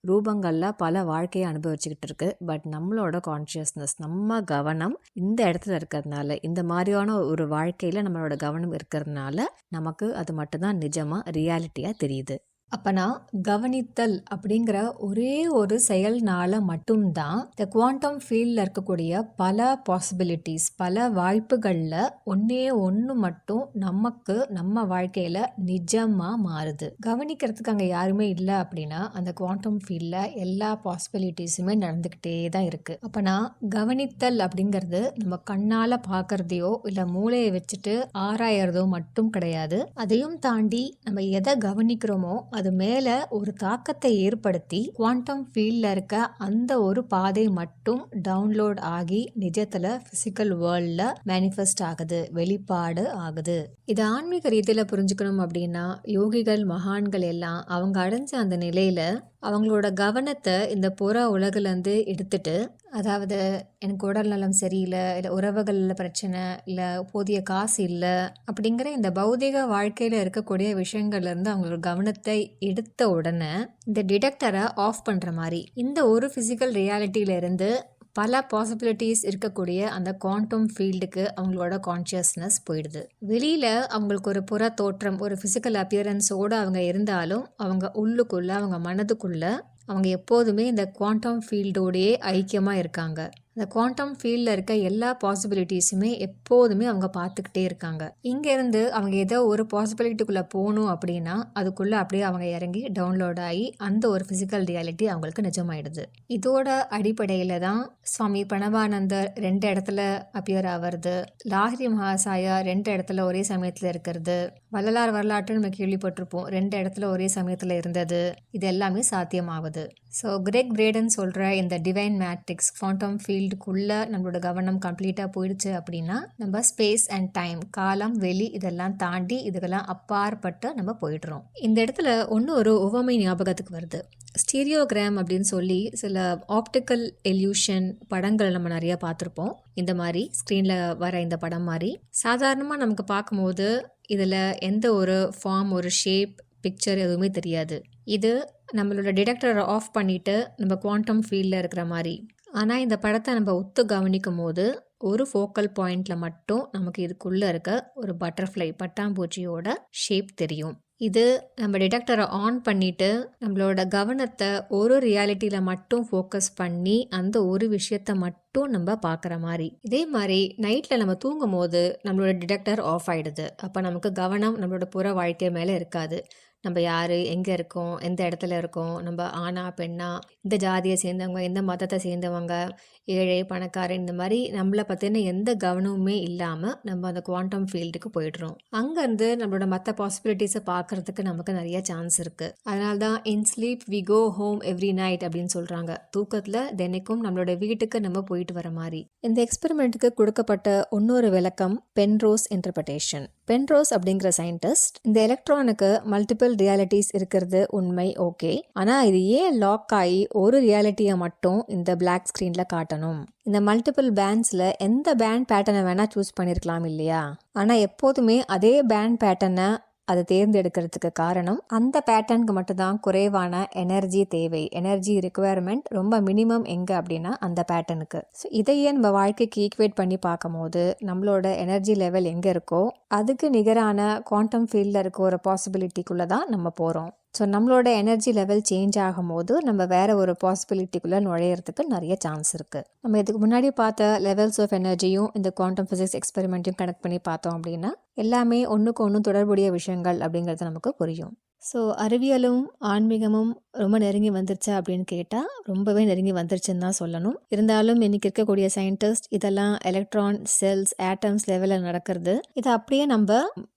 ரூபங்களில் பல வாழ்க்கையை அனுபவிச்சுக்கிட்டு இருக்கு. பட் நம்மளோட கான்ஷியஸ்னஸ் நம்ம கவனம் இந்த இடத்துல இருக்கிறதுனால இந்த மாதிரியான ஒரு வாழ்க்கையில் நம்மளோட கவனம் இருக்கிறதுனால நமக்கு அது மட்டும்தான் நிஜமாக ரியாலிட்டியாக தெரியுது. அப்பனா கவனித்தல் அப்படிங்கிற ஒரே ஒரு செயல்னால மட்டும்தான் இந்த குவாண்டம் ஃபீல்டில் இருக்கக்கூடிய பல பாசிபிலிட்டிஸ் பல வாய்ப்புகளில் ஒன்றே ஒன்று மட்டும் நமக்கு நம்ம வாழ்க்கையில் நிஜமாக மாறுது. கவனிக்கிறதுக்கு அங்கே யாருமே இல்லை அப்படின்னா அந்த குவாண்டம் ஃபீல்டில் எல்லா பாசிபிலிட்டிஸுமே நடந்துக்கிட்டே தான் இருக்குது அப்போனா கவனித்தல் அப்படிங்கிறது நம்ம கண்ணால் பார்க்குறதையோ இல்லை மூளையை வச்சுட்டு ஆராயறதோ மட்டும் கிடையாது. அதையும் தாண்டி நம்ம எதை கவனிக்கிறோமோ அது மேலே ஒரு தாக்கத்தை ஏற்படுத்தி குவாண்டம் ஃபீல்டில் இருக்க அந்த ஒரு பாதை மட்டும் டவுன்லோட் ஆகி நிஜத்தில் ஃபிசிக்கல் வேர்ல்டில் மேனிஃபெஸ்ட் ஆகுது வெளிப்பாடு ஆகுது. இதை ஆன்மீக ரீதியில் புரிஞ்சுக்கணும் அப்படின்னா யோகிகள் மகான்கள் எல்லாம் அவங்க அடைஞ்ச அந்த நிலையில் அவங்களோட கவனத்தை இந்த புற உலகிலேருந்து எடுத்துட்டு அதாவது எனக்கு உடல் நலம் சரியில்லை இல்லை உறவுகளில் பிரச்சனை இல்லை போதிய காசு இல்லை அப்படிங்கிற இந்த பௌதிக வாழ்க்கையில் இருக்கக்கூடிய விஷயங்கள்லேருந்து அவங்களோட கவனத்தை எடுத்த உடனே இந்த டிடெக்டரை ஆஃப் பண்ணுற மாதிரி இந்த ஒரு ஃபிசிக்கல் ரியாலிட்டியிலேருந்து பல பாசிபிலிட்டிஸ் இருக்கக்கூடிய அந்த குவாண்டம் ஃபீல்டுக்கு அவங்களோட கான்ஷியஸ்னஸ் போயிடுது. வெளியில் அவங்களுக்கு ஒரு புற தோற்றம் ஒரு ஃபிசிக்கல் அப்பியரன்ஸோடு அவங்க இருந்தாலும் அவங்க உள்ளுக்குள்ளே அவங்க மனதுக்குள்ளே அவங்க எப்போதுமே இந்த குவாண்டம் ஃபீல்டோடையே ஐக்கியமாக இருக்காங்க. அந்த குவாண்டம் ஃபீல்டில் இருக்க எல்லா பாசிபிலிட்டிஸுமே எப்போதுமே அவங்க பார்த்துக்கிட்டே இருக்காங்க. இங்கேருந்து அவங்க ஏதோ ஒரு பாசிபிலிட்டிக்குள்ளே போகணும் அப்படின்னா அதுக்குள்ளே அப்படியே அவங்க இறங்கி டவுன்லோட் ஆகி அந்த ஒரு ஃபிசிக்கல் ரியாலிட்டி அவங்களுக்கு நிஜமாயிடுது. இதோட அடிப்படையில் தான் சுவாமி பிரணவானந்தர் ரெண்டு இடத்துல அப்பியர் ஆகிறது லாகிரி மகாசாயா ரெண்டு இடத்துல ஒரே சமயத்தில் இருக்கிறது வள்ளலார் வரலாற்று நம்ம கேள்விப்பட்டிருப்போம் ரெண்டு இடத்துல ஒரே சமயத்தில் இருந்தது இது எல்லாமே சாத்தியமாகுது. ஸோ கிரெக் பிரேடன் சொல்கிற இந்த டிவைன் மேட்ரிக்ஸ் குவாண்டம் ஃபீல்டுக்குள்ளே நம்மளோட கவனம் கம்ப்ளீட்டாக போயிடுச்சு அப்படின்னா நம்ம ஸ்பேஸ் அண்ட் டைம் காலம் வெளி இதெல்லாம் தாண்டி இதுக்கெல்லாம் அப்பாற்பட்டு நம்ம போயிடுறோம். இந்த இடத்துல ஒன்று ஒரு உவமை ஞாபகத்துக்கு வருது. ஸ்டீரியோகிராம் அப்படின்னு சொல்லி சில ஆப்டிக்கல் எல்யூஷன் படங்கள் நம்ம நிறையா பார்த்துருப்போம். இந்த மாதிரி ஸ்க்ரீனில் வர இந்த படம் மாதிரி. சாதாரணமாக நமக்கு பார்க்கும்போது இதில் எந்த ஒரு ஃபார்ம் ஒரு ஷேப் பிக்சர் எதுவுமே தெரியாது. இது நம்மளோட டிடெக்டரை ஆஃப் பண்ணிவிட்டு நம்ம குவாண்டம் ஃபீல்டில் இருக்கிற மாதிரி. ஆனால் இந்த படத்தை நம்ம ஒத்து கவனிக்கும் போது ஒரு ஃபோக்கல் பாயிண்டில் மட்டும் நமக்கு இதுக்குள்ளே இருக்க ஒரு பட்டர்ஃப்ளை பட்டாம்பூச்சியோட ஷேப் தெரியும். இது நம்ம டிடெக்டரை ஆன் பண்ணிவிட்டு நம்மளோட கவனத்தை ஒரு ரியாலிட்டியில் மட்டும் ஃபோக்கஸ் பண்ணி அந்த ஒரு விஷயத்தை மட்டும் நம்ம பார்க்குற மாதிரி. இதே மாதிரி நைட்டில் நம்ம தூங்கும் போது நம்மளோட டிடெக்டர் ஆஃப் ஆகிடுது அப்போ நமக்கு கவனம் நம்மளோட புற வாழ்க்கை மேலே இருக்காது. நம்ம யார்? எங்கே இருக்கோம்? எந்த இடத்துல இருக்கோம்? நம்ம ஆணா பெண்ணா? இந்த ஜாதியை சேர்ந்தவங்க எந்த மதத்தை சேர்ந்தவங்க? ஏழை பணக்காரன் இந்த மாதிரி நம்மளை பற்றின எந்த கவனமுமே இல்லாமல் நம்ம அந்த குவாண்டம் ஃபீல்டுக்கு போயிடுறோம். அங்கேருந்து நம்மளோட மற்ற பாசிபிலிட்டிஸை பார்க்கறதுக்கு நமக்கு நிறைய சான்ஸ் இருக்குது அதனால தான் in sleep we go home every night அப்படின்னு சொல்கிறாங்க தூக்கத்தில் தினைக்கும் நம்மளோட வீட்டுக்கு நம்ம போயிட்டு வர மாதிரி. இந்த எக்ஸ்பெரிமெண்ட்டுக்கு கொடுக்கப்பட்ட இன்னொரு விளக்கம் பென்ரோஸ் இன்டர்பிரேஷன் பென்ரோஸ் அப்படிங்கிற சயின்டிஸ்ட் இந்த எலக்ட்ரானுக்கு மல்டிபிள் ரியாலிட்டிஸ் இருக்கிறது உண்மை ஓகே. ஆனால் இது ஏன் லாக் ஆகி ஒரு ரியாலிட்டியை மட்டும் இந்த பிளாக் ஸ்க்ரீனில் காட்டணும்? இந்த மல்டிபிள் பேண்ட்ஸில் எந்த பேண்ட் பேட்டர்னை வேணால் சூஸ் பண்ணியிருக்கலாம் இல்லையா? ஆனால் எப்போதுமே அதே பேண்ட் பேட்டர்னை அதை தேர்ந்தெடுக்கிறதுக்கு காரணம் அந்த பேட்டர்னுக்கு மட்டும்தான் குறைவான எனர்ஜி தேவை. எனர்ஜி ரிக்குவயர்மெண்ட் ரொம்ப மினிமம் எங்கே அப்படின்னா அந்த பேட்டர்னுக்கு ஸோ இதையே நம்ம வாழ்க்கைக்கு ஈக்குவேட் பண்ணி பார்க்கும்போது நம்மளோட எனர்ஜி லெவல் எங்கே இருக்கோ அதுக்கு நிகரான குவாண்டம் ஃபீல்டில் இருக்க ஒரு பாசிபிலிட்டிக்குள்ளே தான் நம்ம போகிறோம் ஸோ நம்மளோட எனர்ஜி லெவல் சேஞ்ச் ஆகும்போது நம்ம வேற ஒரு பாசிபிலிட்டிக்குள்ளே நுழையிறதுக்கு நிறைய சான்ஸ் இருக்குது நம்ம இதுக்கு முன்னாடி பார்த்த லெவல்ஸ் ஆஃப் எனர்ஜியும் இந்த குவாண்டம் ஃபிசிக்ஸ் எக்ஸ்பெரிமெண்ட்டையும் கனெக்ட் பண்ணி பார்த்தோம் அப்படின்னா எல்லாமே ஒன்றுக்கு ஒன்று தொடர்புடைய விஷயங்கள் அப்படிங்கிறது நமக்கு புரியும். ஸோ அறிவியலும் ஆன்மீகமும் ரொம்ப நெருங்கி வந்துருச்சா அப்படின்னு கேட்டால் ரொம்பவே நெருங்கி வந்துருச்சுன்னு தான் சொல்லணும். இருந்தாலும் இன்றைக்கி இருக்கக்கூடிய சயின்டிஸ்ட் இதெல்லாம் எலக்ட்ரான் செல்ஸ் ஆட்டம்ஸ் லெவலில் நடக்கிறது. இதை அப்படியே நம்ம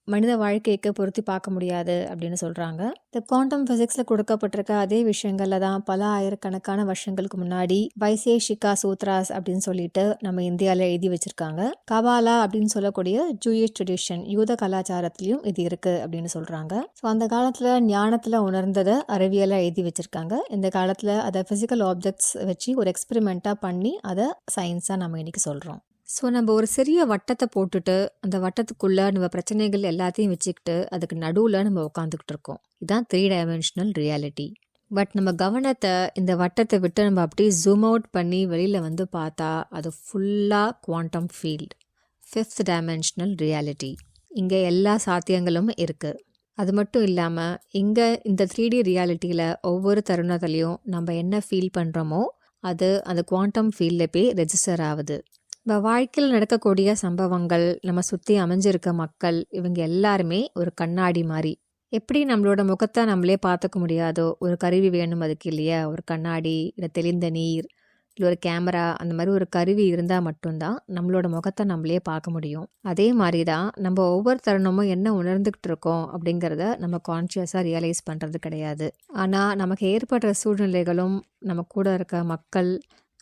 மனித வாழ்க்கைக்கு பொருத்தி பார்க்க முடியாது அப்படின்னு சொல்கிறாங்க இந்த குவாண்டம் ஃபிசிக்ஸில் கொடுக்கப்பட்டிருக்க அதே விஷயங்களில் தான் பல ஆயிரக்கணக்கான வருஷங்களுக்கு முன்னாடி வைசேஷிகா சூத்ராஸ் அப்படின்னு சொல்லிட்டு நம்ம இந்தியாவில் எழுதி வச்சிருக்காங்க. கபாலா அப்படின்னு சொல்லக்கூடிய ஜூயிஷ் ட்ரெடிஷன் யூத கலாச்சாரத்திலையும் இது இருக்குது அப்படின்னு சொல்கிறாங்க ஸோ அந்த காலத்தில் ஞானத்தில் உணர்ந்ததை அறிவியலாக எழுதி வச்சுருக்காங்க. இந்த காலத்தில் அதை ஃபிசிக்கல் ஆப்ஜெக்ட்ஸ் வச்சு ஒரு எக்ஸ்பெரிமெண்ட்டாக பண்ணி அதை சயின்ஸாக நம்ம இன்னைக்கு சொல்கிறோம் ஸோ நம்ம ஒரு சிறிய வட்டத்தை போட்டுட்டு அந்த வட்டத்துக்குள்ளே நம்ம பிரச்சனைகள் எல்லாத்தையும் வச்சுக்கிட்டு அதுக்கு நடுவில் நம்ம உட்காந்துக்கிட்டு இருக்கோம். இதுதான் த்ரீ டைமென்ஷனல் ரியாலிட்டி பட் நம்ம கவனத்தை இந்த வட்டத்தை விட்டு நம்ம அப்படியே ஜூம் அவுட் பண்ணி வெளியில் வந்து பார்த்தா அது ஃபுல்லாக quantum field fifth dimensional reality இங்கே எல்லா சாத்தியங்களும் இருக்குது அது மட்டும் இல்லாமல் இங்கே இந்த த்ரீ டி ரியாலிட்டியில் ஒவ்வொரு தருணத்துலேயும் நம்ம என்ன ஃபீல் பண்ணுறோமோ அது அந்த குவாண்டம் ஃபீல்டில் போய் ரெஜிஸ்டர் ஆகுது. இப்போ வாழ்க்கையில் நடக்கக்கூடிய சம்பவங்கள் நம்ம சுற்றி அமைஞ்சிருக்க மக்கள் இவங்க எல்லாருமே ஒரு கண்ணாடி மாதிரி எப்படி நம்மளோட முகத்தை நம்மளே பார்த்துக்க முடியாதோ ஒரு கருவி வேணும் அதுக்கு இல்லையா? ஒரு கண்ணாடி இல்லை தெளிந்த நீர் இல்லை ஒரு கேமரா அந்த மாதிரி ஒரு கருவி இருந்தால் மட்டும்தான் நம்மளோட முகத்தை நம்மளே பார்க்க முடியும். அதே மாதிரி தான் நம்ம ஒவ்வொரு தருணமும் என்ன உணர்ந்துக்கிட்டு இருக்கோம் அப்படிங்கிறத நம்ம கான்ஷியஸாக ரியலைஸ் பண்ணுறது கிடையாது. ஆனால் நமக்கு ஏற்படுற சூழ்நிலைகளும் நம்ம கூட இருக்க மக்கள்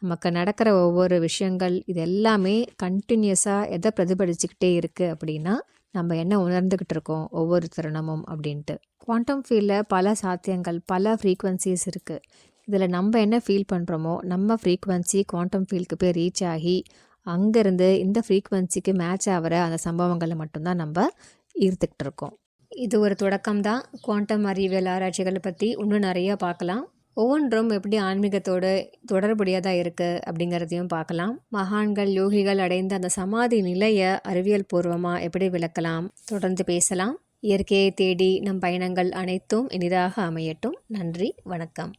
நமக்கு நடக்கிற ஒவ்வொரு விஷயங்கள் இது எல்லாமே கண்டினியூஸாக எதை பிரதிபலிச்சுக்கிட்டே இருக்குது அப்படின்னா நம்ம என்ன உணர்ந்துக்கிட்டு இருக்கோம் ஒவ்வொரு தருணமும் அப்படின்ட்டு. குவாண்டம் ஃபீல்டில் பல சாத்தியங்கள் பல ஃப்ரீக்குவன்சிஸ் இருக்குது இதில் நம்ம என்ன ஃபீல் பண்ணுறோமோ நம்ம ஃப்ரீக்குவன்சி குவாண்டம் ஃபீல்டுக்கு போய் ரீச் ஆகி அங்கேருந்து இந்த ஃப்ரீக்குவன்சிக்கு மேட்ச் ஆகிற அந்த சம்பவங்களை மட்டும்தான் நம்ம ஈர்த்துக்கிட்டு இருக்கோம். இது ஒரு தொடக்கம் தான் குவாண்டம் அறிவியல் ஆராய்ச்சிகளை பற்றி இன்னும் நிறைய பார்க்கலாம். ஒவ்வொன்றும் எப்படி ஆன்மீகத்தோடு தொடர்புடையதாக இருக்குது அப்படிங்கிறதையும் பார்க்கலாம். மகான்கள் யோகிகள் அடைந்த அந்த சமாதி நிலையை அறிவியல் பூர்வமாக எப்படி விளக்கலாம் தொடர்ந்து பேசலாம். இயற்கையை தேடி நம் பயணங்கள் அனைத்தும் இனிதாக அமையட்டும். நன்றி வணக்கம்.